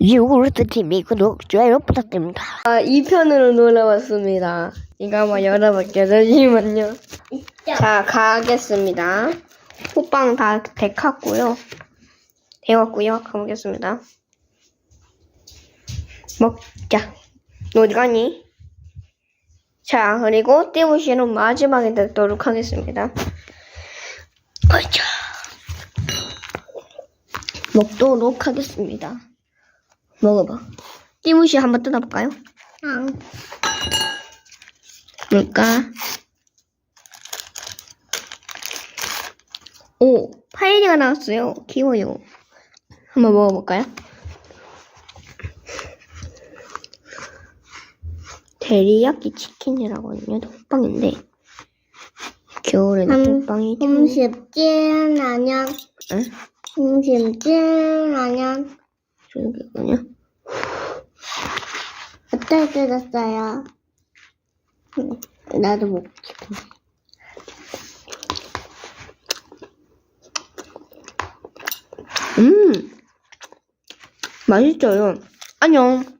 요구르트 TV 구독, 좋아요 부탁드립니다. 아, 2편으로 놀아왔습니다. 이거 한번 열어볼게요. 잠시만요. 자, 가겠습니다. 호빵 다 데갔고요. 데웠고요. 가보겠습니다. 먹자. 너 어디 가니? 자, 그리고 띠부시는 마지막에 넣도록 하겠습니다. 어이차. 먹도록 하겠습니다. 먹어봐. 띠부시 한번 뜯어볼까요? 응. 뭘까? 오, 파이리가 나왔어요. 귀여워요. 한번 먹어볼까요? 데리야끼 치킨이라고 하거든요. 호빵인데 겨울에는 음, 호빵이 음식진 아년 응? 음식진 아년 저기군요. 어떻게 뜯었어요? 나도 먹고 싶은데. 음, 맛있어요. 안녕.